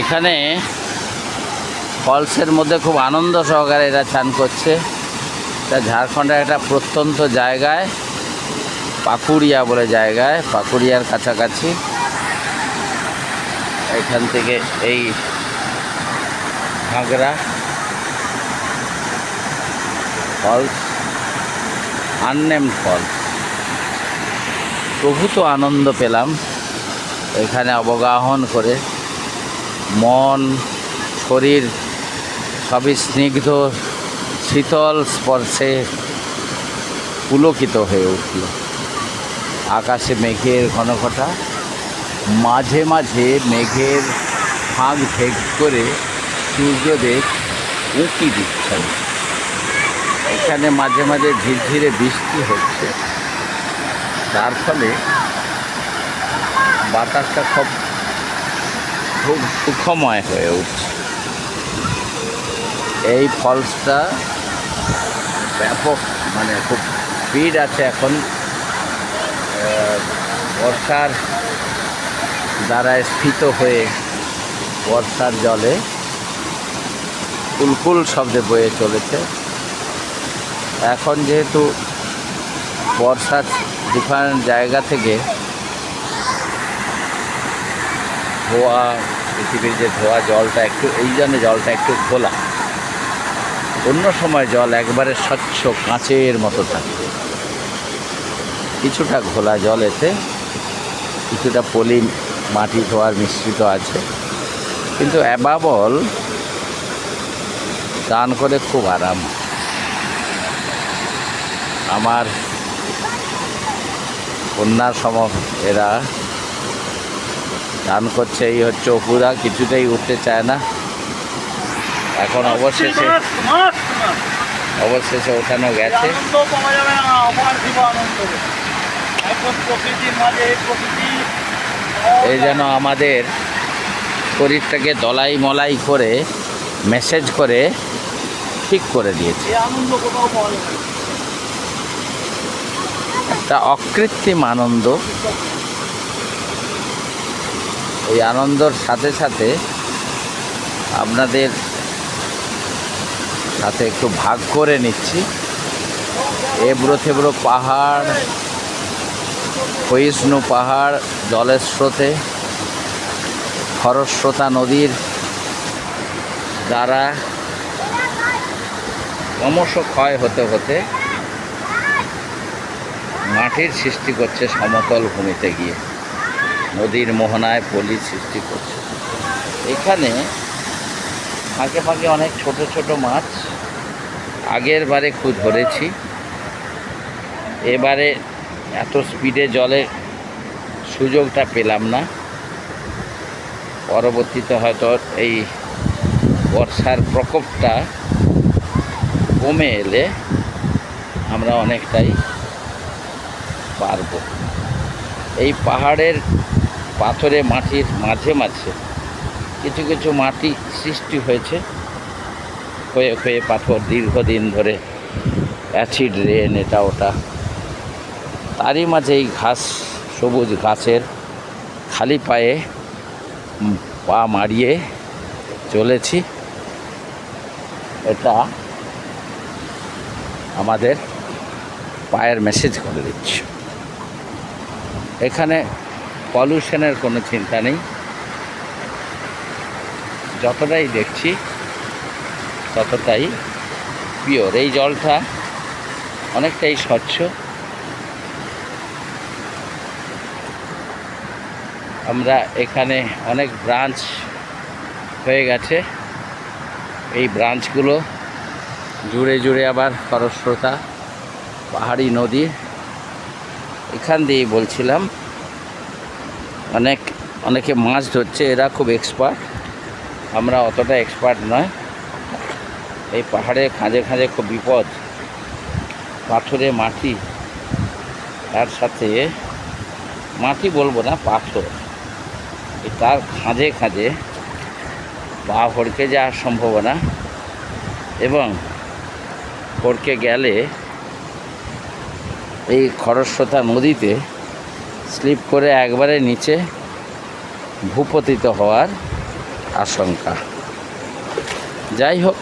এখানে ফলসের মধ্যে খুব আনন্দ সহকারে এরা চান করছে। এটা ঝাড়খণ্ডের একটা প্রত্যন্ত জায়গায়, পাকুড়িয়া বলে জায়গায়, পাকুড়িয়ার কাছাকাছি। এখান থেকে এই ঘাগরা ফলস আননেম ফলস প্রভূত আনন্দ পেলাম। এখানে অবগাহন করে মন, শরীর সবই স্নিগ্ধ, শীতল স্পর্শে পুলকিত হয়ে উঠল। আকাশে মেঘের ঘনঘটা, মাঝে মাঝে মেঘের ফাঁক ভেগ করে সূর্যদেব উঁকি দিচ্ছেন। এখানে মাঝে মাঝে ঝিরঝিরে বৃষ্টি হচ্ছে। তার ফলে বাতাসটা খুব খুব সুখময় হয়ে উঠছে। এই ফলসটা ব্যাপক মানে খুব স্পিড আছে এখন। বর্ষার দ্বারা স্ফীত হয়ে বর্ষার জলে কুলকুল শব্দে বয়ে চলেছে। এখন যেহেতু বর্ষার ডিফারেন্ট জায়গা থেকে ধোয়া পৃথিবীর যে ধোয়া, জলটা একটু, এই জন্য জলটা একটু খোলা। অন্য সময় জল একবারে স্বচ্ছ কাঁচের মতো থাকে। কিছুটা ঘোলা জল এতে, কিছুটা পলি মাটি ধোয়ার মিশ্রিত আছে। কিন্তু অ্যাবাবল চান করে খুব আরাম। আমার কন্যার সম এরা দান করছে, এই হচ্ছে অপুরা, কিছুতেই উঠতে চায় না। এখন অবশেষে অবশেষে ওঠানো গেছে। এই যেন আমাদের শরীরটাকে দলাই মলাই করে মেসেজ করে, ঠিক করে দিয়েছে। একটা অকৃত্রিম আনন্দ। এই আনন্দর সাথে সাথে আপনাদের সাথে একটু ভাগ করে নিচ্ছি। এবড়ো থেবড়ো পাহাড়, ক্ষয়িষ্ণু পাহাড়, জলের স্রোতে, খরস্রোতা নদীর দ্বারা ক্রমশ ক্ষয় হতে হতে মাটির সৃষ্টি করছে সমতল ভূমিতে গিয়ে। নদীর মোহনায় পলি সৃষ্টি করছে। এখানে ফাঁকে ফাঁকে অনেক ছোট ছোট মাছ আগের বারে খুব ধরেছি। এবারে এত স্পিডে জলে সুযোগটা পেলাম না। পরবর্তীতে হয়তো এই বর্ষার প্রকোপটা কমে এলে আমরা অনেকটাই পারব। এই পাহাড়ের পাথরে মাটির মাঝে মাঝে কিছু কিছু মাটি সৃষ্টি হয়েছে। ক্ষয়ে ক্ষয়ে পাথর দীর্ঘদিন ধরে অ্যাসিড রেন এটা ওটা। তারই মাঝে এই ঘাস, সবুজ ঘাসের খালি পায়ে পা মারিয়ে চলেছি। এটা আমাদের পায়ের মেসেজ করে দিচ্ছে। এখানে পলিউশনের কোনো চিন্তা নেই। যতটাই দেখছি, ততটাই পিওর এই জলটা অনেকটাই স্বচ্ছ। আমরা এখানে অনেক ব্রাঞ্চ হয়ে গেছে। এই ব্রাঞ্চগুলো জুড়ে জুড়ে আবার খরস্রোতা, পাহাড়ি নদী, এখান দিয়েই বলছিলাম। অনেক, অনেকে মাছ ধরছে, এরা খুব এক্সপার্ট আমরা অতটা এক্সপার্ট নয়। এই পাহাড়ে খাঁজে খাঁজে খুব বিপদ। পাথরে মাটি। তার সাথে মাটি বলব না, পাথর। এই তার খাঁজে খাঁজে পা হড়কে যাওয়ার সম্ভাবনা এবং হড়কে গেলে এই খরস্রোতা নদীতে স্লিপ করে একবারে নিচে ভূপতিত হওয়ার আশঙ্কা। যাই হোক,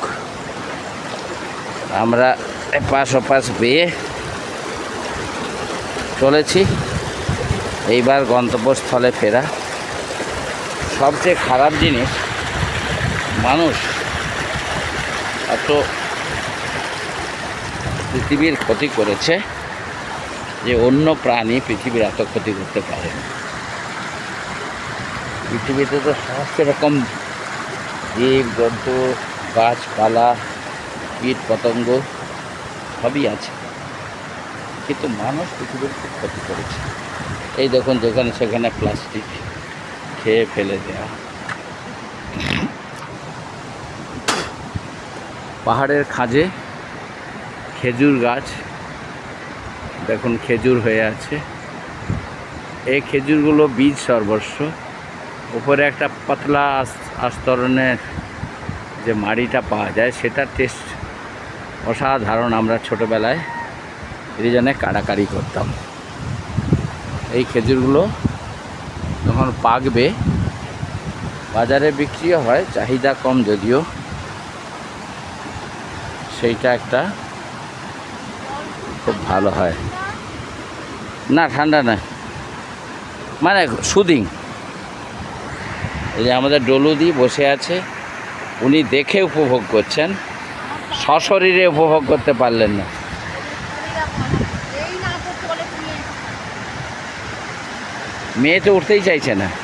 আমরা এপাশ ওপাশ বেয়ে চলেছি। এইবার গন্তব্যস্থলে ফেরা। সবচেয়ে খারাপ জিনিস, মানুষ এত পৃথিবীর ক্ষতি করেছে। যে অন্য প্রাণী পৃথিবীর এত ক্ষতি করতে পারে না। পৃথিবীতে তো সমস্ত রকম জীব, জন্তু, গাছপালা, কীট পতঙ্গ সবই আছে। কিন্তু মানুষ পৃথিবীর খুব ক্ষতি করেছে। এই দেখুন, যেখানে সেখানে প্লাস্টিক খেয়ে ফেলে দেওয়া পাহাড়ের খাঁজে খেজুর গাছ দেখুন, খেজুর হয়ে আছে। এই খেজুরগুলো বীজ সর্বস্ব। উপরে একটা পাতলা আস- আস্তরণের যে মাড়িটা পাওয়া যায় সেটার টেস্ট অসাধারণ আমরা ছোটোবেলায় রিজনে কাড়াকাড়ি করতাম। এই খেজুরগুলো যখন পাকবে, বাজারে বিক্রিও হয়, চাহিদা কম যদিও। সেইটা একটা খুব ভালো হয়। না, ঠান্ডা না। মানে সুদিং এই যে আমাদের ডলুদি বসে আছে, উনি দেখে উপভোগ করছেন। সশরীরে উপভোগ করতে পারলেন না। মেয়ে তো উঠতেই চাইছে না।